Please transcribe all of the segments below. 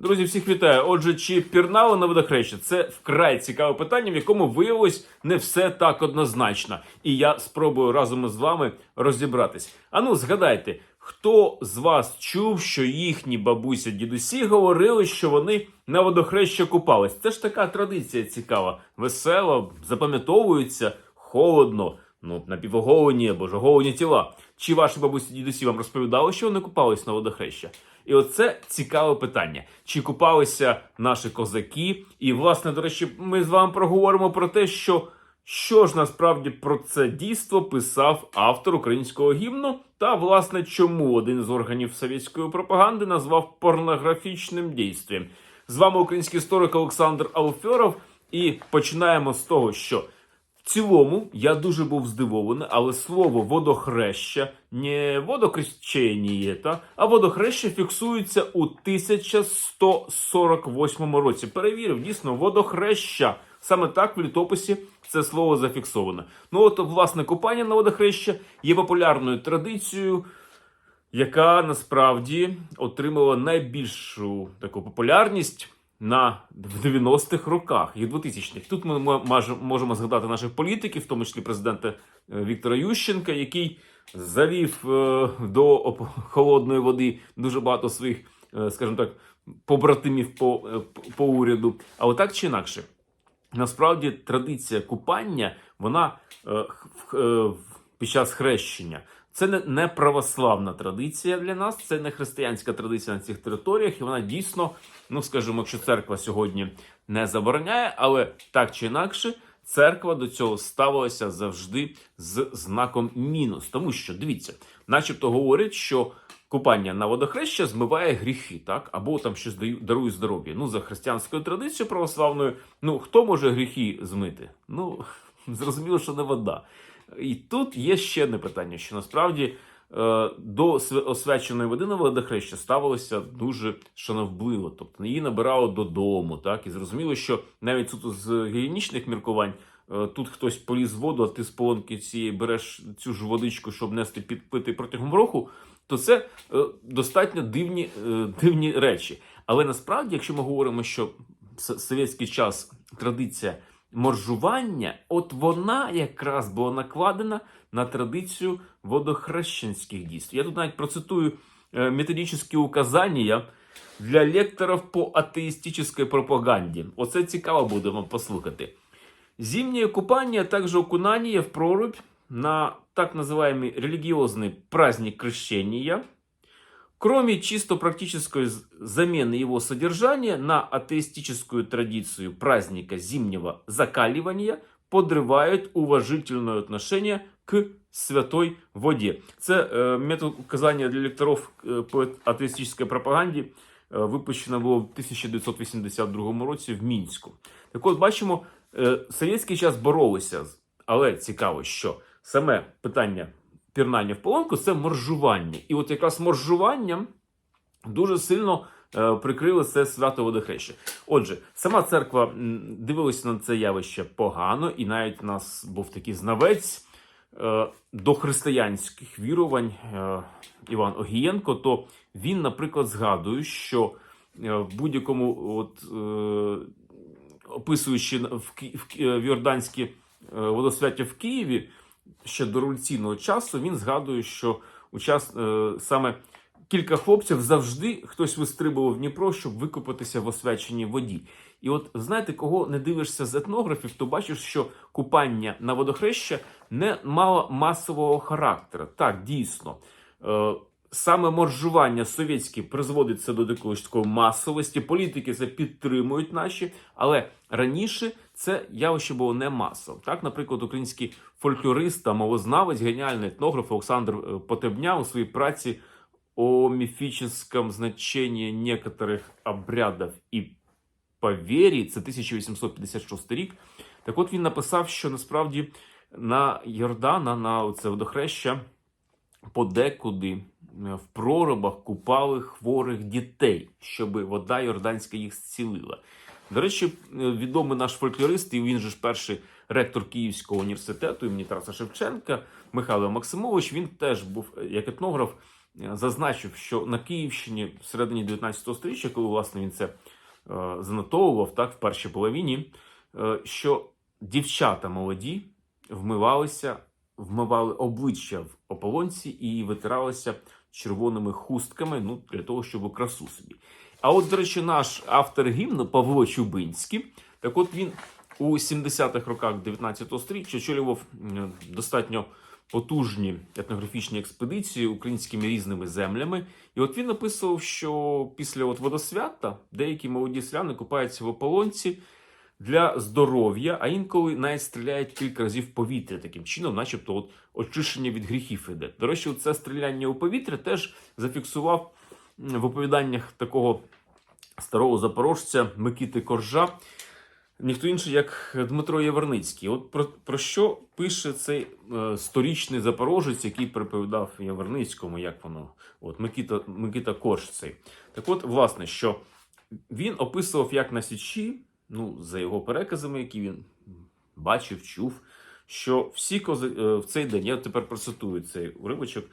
Друзі, всіх вітаю. Отже, чи пірнали на водохреща? Це вкрай цікаве питання, в якому виявилось не все так однозначно. І я спробую разом із вами розібратись. Ану, згадайте, хто з вас чув, що їхні бабуся, дідусі говорили, що вони на водохреща купались? Це ж така традиція цікава, весела, запам'ятовується, холодно. Ну, напівоголені або ж оголені тіла. Чи ваші бабусі дідусі вам розповідали, що вони купались на водохреща? І оце цікаве питання. Чи купалися наші козаки? І, власне, до речі, ми з вами проговоримо про те, що що ж насправді про це дійство писав автор українського гімну, та власне чому один з органів совєтської пропаганди назвав порнографічним дійством. З вами український історик Олександр Алфьоров, і починаємо з того, що цілому я дуже був здивований, але слово водохреща не водокрещення, та, а водохреща фіксується у 1148 році. Перевірив, дійсно, водохреща. Саме так в літописі це слово зафіксовано. Ну от, власне, купання на водохреща є популярною традицією, яка насправді отримала найбільшу таку популярність на в 90-х роках і 2000-х. Тут ми можемо згадати наших політиків, в тому числі президента е, Віктора Ющенка, який завів е, до холодної води дуже багато своїх, е, скажімо так, побратимів по, по уряду. Але так чи інакше, насправді традиція купання вона під час хрещення. Це не, православна традиція для нас, це не християнська традиція на цих територіях, і вона дійсно, ну скажімо, якщо церква сьогодні не забороняє, але так чи інакше, церква до цього ставилася завжди з знаком мінус. Тому що дивіться, начебто говорять, що купання на водохреща змиває гріхи, так або там щось дарує здоров'я. Ну за християнською традицією православною, ну хто може гріхи змити? Ну зрозуміло, що не вода. І тут є ще одне питання, що насправді е, до св- освяченої води на водохреща ставилося дуже шановливо, тобто її набирало додому, так і зрозуміло, що навіть суто з гігієнічних міркувань. е, Тут хтось поліз воду, а ти з полонки цієї береш цю ж водичку, щоб нести підпити протягом року, то це е, достатньо дивні, дивні речі. Але насправді, якщо ми говоримо, що в совєтський час традиція моржування, от вона якраз була накладена на традицію водохрещенських дійств. Я тут навіть процитую е, методичні указання для лекторів по атеїстичній пропаганді. Оце цікаво буде вам послухати. Зимнее купание, а также окунание в прорубь на так называемый религиозный праздник крещения, кроме чисто практической замены его содержания на атеистическую традицию праздника зимнего закаливания, подрывают уважительное отношение к святой воді. Це е, метод указання для лекторів е, по атеїстичній пропаганді е, в 1982 році в Мінську. Так от бачимо, е, совєтський час боролися, але цікаво, що саме питання пірнання в полонку це моржування. І от якраз моржуванням дуже сильно е, прикрили це свято водохреща. Отже, сама церква дивилася на це явище погано, і навіть у нас був такий знавець е, до християнських вірувань е, Іван Огієнко, то він, наприклад, згадує, що в будь-якому, от, описуючи в, Йорданські водосвяття в Києві ще до революційного часу, він згадує, що у час е, саме кілька хлопців завжди хтось вистрибував в Дніпро, щоб викупатися в освяченій воді. І от знаєте, кого не дивишся з етнографів, то бачиш, що купання на водохреща не мало масового характеру. Так, дійсно. Е, Саме моржування совєтське призводить це до такої масовості. Політики це підтримують наші, але раніше це явище було не масово. Так, наприклад, український фольклорист та мовознавець, геніальний етнограф Олександр е, Потебня у своїй праці о міфічному значенні некоторих обрядів і повір'ї, це 1856 рік. Так от він написав, що насправді на Йордана, на це водохреща, подекуди в проробах купали хворих дітей, щоб вода йорданська їх зцілила. До речі, е, відомий наш фольклорист, і він же ж перший ректор Київського університету імені Тараса Шевченка Михайло Максимович. Він теж був е, як етнограф е, зазначив, що на Київщині в середині 19 століття, коли власне він це е, занотовував так, в першій половині, е, що дівчата молоді вмивалися, вмивали обличчя в ополонці і витиралися червоними хустками ну, для того, щоб красу собі. А от, до речі, наш автор гімну Павло Чубинський, так от він у 70-х роках 19 століття очолював достатньо потужні етнографічні експедиції українськими різними землями. І от він написував, що після от водосвята деякі молоді селяни купаються в ополонці для здоров'я, а інколи навіть стріляють кілька разів в повітря таким чином, начебто от очищення від гріхів іде. До речі, це стріляння у повітря теж зафіксував в оповіданнях такого старого запорожця Микити Коржа. Ніхто інший, як Дмитро Яворницький. От про, про що пише цей е, сторічний запорожець, який переповідав Яворницькому, як воно, от Микита, Микита Корж цей. Так от, власне, що він описував, як на Січі, ну, за його переказами, які він бачив, чув, що всі кози е, в цей день, я тепер процитую цей уривочок.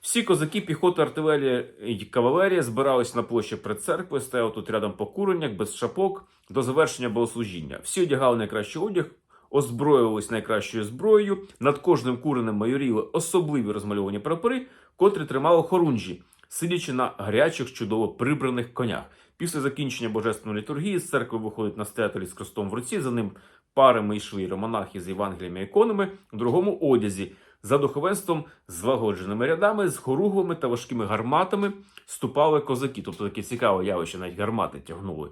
Всі козаки, піхота, артилерія і кавалерія збирались на площі перед церквою, стояли тут рядом по куренях, без шапок, до завершення богослужіння. Всі одягали найкращий одяг, озброювались найкращою зброєю. Над кожним куренем майоріли особливі розмальовані прапори, котрі тримали хорунжі, сидячи на гарячих, чудово прибраних конях. Після закінчення божественної літургії з церкви виходить на настоятель з крестом в руці. За ним парами йшли романахи з Євангеліями іконами в другому одязі. За духовенством злагодженими рядами, з хоругвами та важкими гарматами ступали козаки. Тобто таке цікаве явище, навіть гармати тягнули.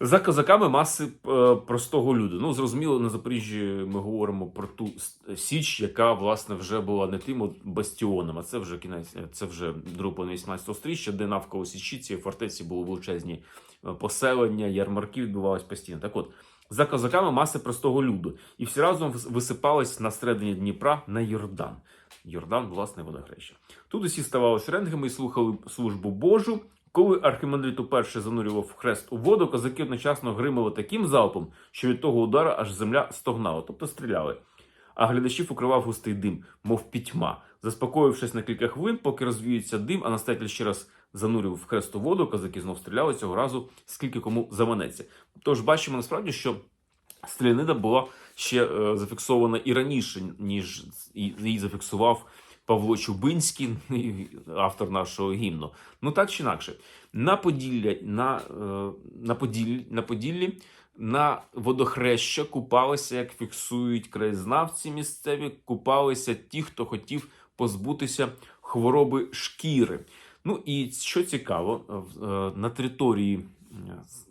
За козаками маси е, простого люду. Ну, зрозуміло, на Запоріжжі ми говоримо про ту січ, яка власне вже була не тим бастіоном, а це вже кінець, це вже друга 18 сторіччя, де навколо січі цієї фортеці були величезні е, поселення, ярмарки відбувались постійно. Так от, за козаками маси простого люду, і всі разом висипались на середині Дніпра на Йордан. Йордан, власне, водохреща. Тут усі ставали шеренгами і слухали службу Божу. Коли архімандрит уперше занурював хрест у воду, козаки одночасно гримали таким залпом, що від того удара аж земля стогнала, тобто стріляли. А глядачів укривав густий дим, мов пітьма. Заспокоївшись на кілька хвилин, поки розвіюється дим, а настоятель ще раз занурював хрест у воду, козаки знов стріляли цього разу, скільки кому заманеться. Тож бачимо насправді, що стрілянида була ще е, зафіксована і раніше, ніж її зафіксував Павло Чубинський, автор нашого гімну. Ну так чи інакше, на Поділля, на, е, на, Поділлі, на Поділлі, на водохреща купалися, як фіксують краєзнавці місцеві, купалися ті, хто хотів позбутися хвороби шкіри. Ну і що цікаво, в- е, на території е,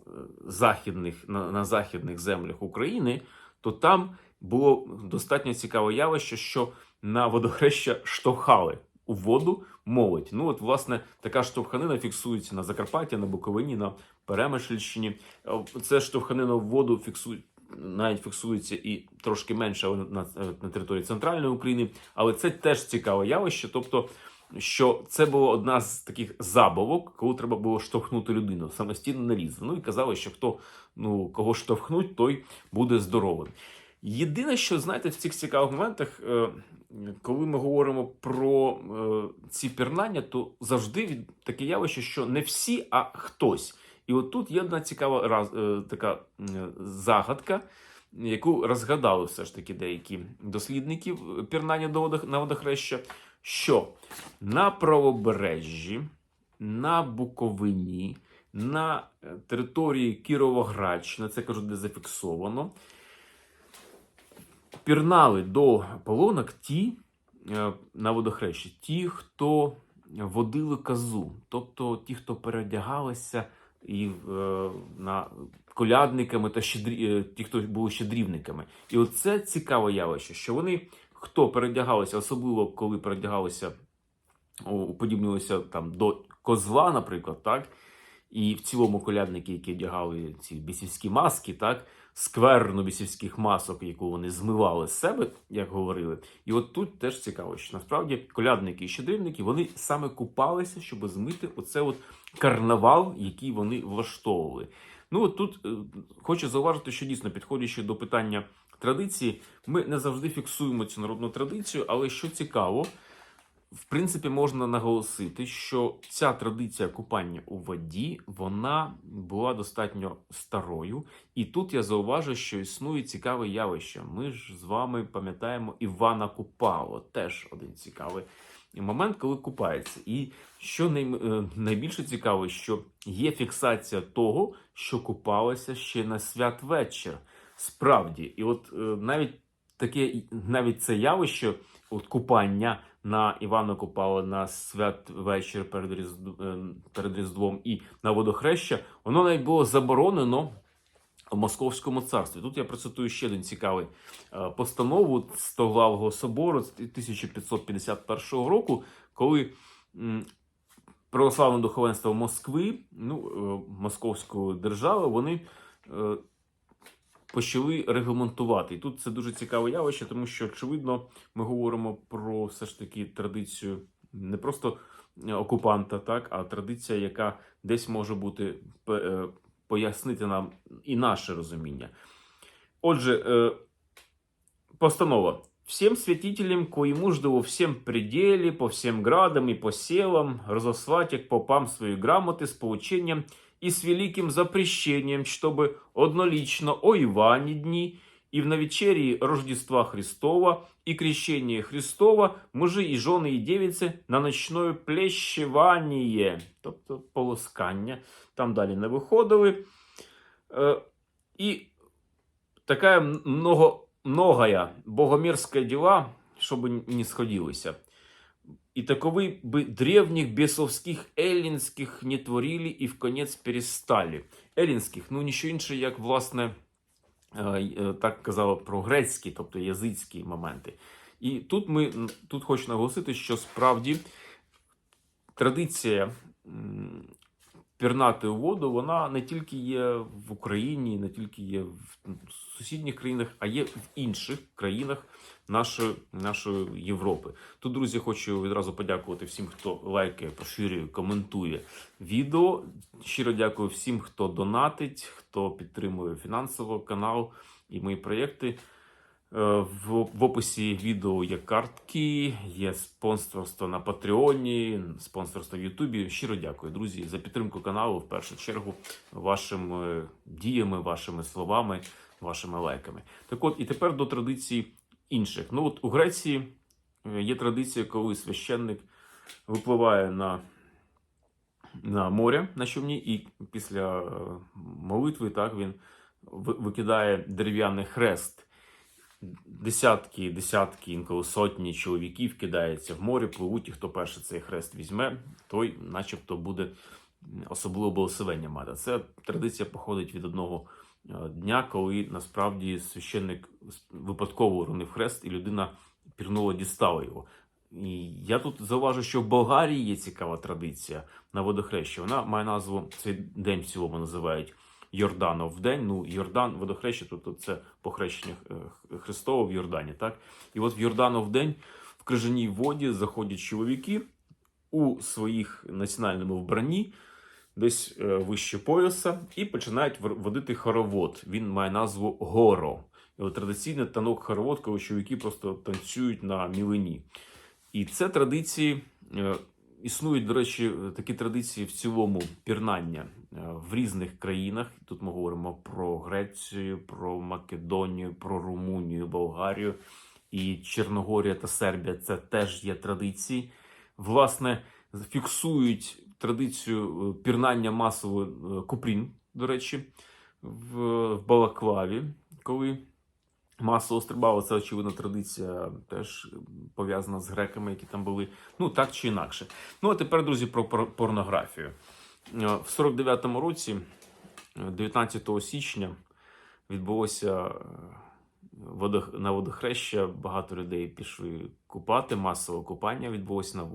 е, західних, на, на західних землях України, то там було достатньо цікаве явище, що на водохреща штовхали у воду молодь. Ну, от, власне, така штовханина фіксується на Закарпатті, на Буковині, на Перемишльщині. Е, Це штовханина в воду фіксує. Навіть фіксується і трошки менше на, на території центральної України, але це теж цікаве явище. Тобто, що це була одна з таких забавок, коли треба було штовхнути людину самостійно не ліз. Ну і казали, що хто ну кого штовхнуть, той буде здоровим. Єдине, що знаєте, в цих цікавих моментах, е, коли ми говоримо про е, ці пірнання, то завжди таке явище, що не всі, а хтось. І от тут є одна цікава раз, е, така загадка, яку розгадали все ж таки деякі дослідники пірнання на водохреща, що на правобережжі, на Буковині, на території Кіровоградщини, це кажуть, де зафіксовано, пірнали до полонок ті е, на водохрещі, ті, хто водили казу, тобто ті, хто переодягалися і е, на колядниками та щедрі, е, ті, хто були щедрівниками. І оце цікаве явище, що вони хто передягалися, особливо коли передягалися, о, уподібнювалися там до козла, наприклад, так. І в цілому колядники, які одягали ці бісівські маски, так, скверну бісівських масок, яку вони змивали з себе, як говорили. І от тут теж цікаво, що насправді колядники і щедрівники вони саме купалися, щоб змити оце от карнавал, який вони влаштовували. Ну от тут е, хочу зауважити, що дійсно підходячи до питання традиції, ми не завжди фіксуємо цю народну традицію, але що цікаво, в принципі, можна наголосити, що ця традиція купання у воді вона була достатньо старою. І тут я зауважу, що існує цікаве явище. Ми ж з вами пам'ятаємо Івана Купало, теж один цікавий момент, коли купається. І що е, найбільше цікаве, що є фіксація того, що купалося ще на святвечір. Справді, і от е, навіть таке, навіть це явище, от купання на Івана Купала на святвечір перед, Різдв... е, перед Різдвом і на водохреща, воно навіть було заборонено в Московському царстві. Тут я процитую ще один цікавий е, постанову Стоглавого собору з 1551 року, коли православне духовенство Москви, ну, е, Московської держави, вони почали регламентувати. І тут це дуже цікаве явище, тому що, очевидно, ми говоримо про все ж таки традицію не просто е, окупанта, так, а традиція, яка десь може бути е, пояснити нам і наше розуміння. Отже, е, постанова. Всем святителям, коему жду во всем по всем градам и поселам, разослать к попам свои грамоты с поучением и с великим запрещением, чтобы однолично о Иване дни и в навечерии Рождества Христова и крещения Христова мужи и жены и девицы на ночное плещевание, тобто полоскання, там далі не виходили. І такая много, многая богомерзкая дела, чтобы не сходилися. И таковы бы древних бесовских эллинских не творили и в конец перестали. Елінських, ну ніщо інше, як власне, е, е, так казали про грецькі, тобто язицькі моменти. І тут ми тут хочу наголосити, що справді традиція м, пірнати у воду, вона не тільки є в Україні, не тільки є в сусідніх країнах, а є в інших країнах нашої, нашої Європи. Тут, друзі, хочу відразу подякувати всім, хто лайкає, поширює, коментує відео. Щиро дякую всім, хто донатить, хто підтримує фінансово канал і мої проєкти. Е, В, в описі відео є картки, є спонсорство на Патреоні, спонсорство в Ютубі. Щиро дякую, друзі, за підтримку каналу в першу чергу вашими діями, вашими словами, вашими лайками. Так от, і тепер до традицій інших. Ну от у Греції е, є традиція, коли священник випливає на, на море на човні, і після е, молитви так він викидає дерев'яний хрест десятки, десятки, інколи сотні чоловіків кидається в море, пливуть, і хто перший цей хрест візьме, той, начебто, буде особливо благословення мати. Це традиція походить від одного е, дня, коли насправді священник випадково уронив хрест, і людина пірнула, дістала його. І я тут зауважу, що в Болгарії є цікава традиція на водохрещі. Вона має назву цей день в цілому називають Йорданов день. Ну, Йордан, водохреща, тобто це похрещення е, Христова в Йордані. Так? І от в Йорданов день в крижаній воді заходять чоловіки у своїх національному вбранні, десь е, вище пояса, і починають водити хоровод. Він має назву горо. І от традиційний танок хоровод, коли чоловіки просто танцюють на мілині. І це традиції. Е, Існують, до речі, такі традиції в цілому пірнання е, в різних країнах. Тут ми говоримо про Грецію, про Македонію, про Румунію, Болгарію і Чорногорія та Сербія. Це теж є традиції. Власне, фіксують традицію е, пірнання масово е, Купрін, до речі, в Балаклаві, коли масово стрибало. Це очевидно традиція теж пов'язана з греками, які там були. Ну так чи інакше. Ну а тепер, друзі, про порнографію. Е, В 49-му році, е, 19 січня, відбулося е, на водохреща. Багато людей пішли купати, масове купання відбулося е,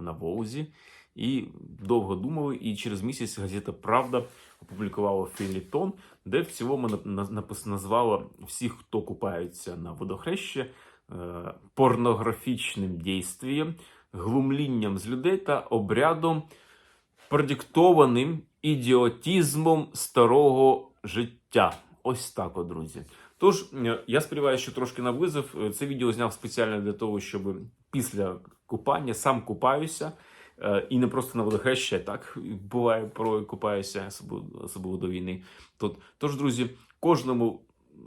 на Волзі. І довго думали, і через місяць газета Правда опублікувала філітон, де в цілому на- на- напис- назвала всіх, хто купається на водохрещі, е, порнографічним дійствієм, глумлінням з людей та обрядом, продиктованим ідіотізмом старого життя. Ось так, от, друзі. Тож, е, я сподіваюся, що трошки наблизив. Е, Це відео зняв спеціально для того, щоб після купання, сам купаюся. Е, І не просто на водохреща, так буває, порою купаюся, особливо, особливо до війни. Тут, тож, друзі, кожному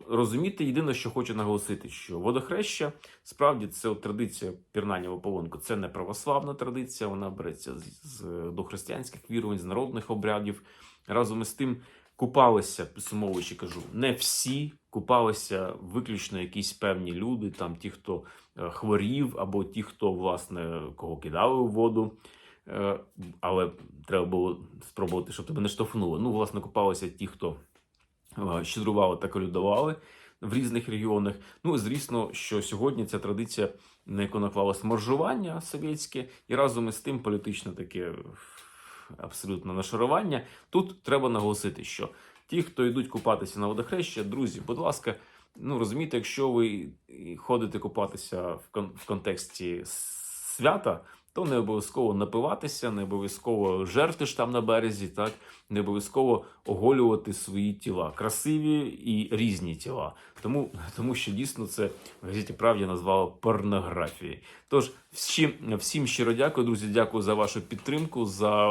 розуміти, єдине, що хочу наголосити, що водохреща справді це традиція пірнання в ополонку. Це не православна традиція, вона береться з, з дохристиянських вірувань, з народних обрядів. Разом із тим купалися, підсумовуючи кажу, не всі купалися виключно якісь певні люди, там ті, хто е, хворів, або ті, хто власне кого кидали у воду. Е, Але треба було спробувати, щоб тебе не штовхнуло. Ну, власне, купалися ті, хто е, щедрували та колюдували в різних регіонах. Ну, звісно, що сьогодні ця традиція, на яку наклалось моржування совєтське, і разом із тим політичне таке абсолютно нашарування. Тут треба наголосити, що ті, хто йдуть купатися на водохреща, друзі, будь ласка, ну розумієте, якщо ви ходите купатися в контексті свята, то не обов'язково напиватися, не обов'язково жерти ж там на березі, так не обов'язково оголювати свої тіла, красиві і різні тіла. Тому, тому що дійсно це в газеті Правді назвало порнографією. Тож всім, всім щиро дякую, друзі. Дякую за вашу підтримку, за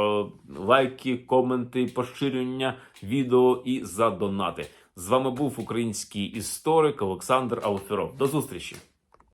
лайки, коменти, поширення відео і за донати. З вами був український історик Олександр Алферов. До зустрічі!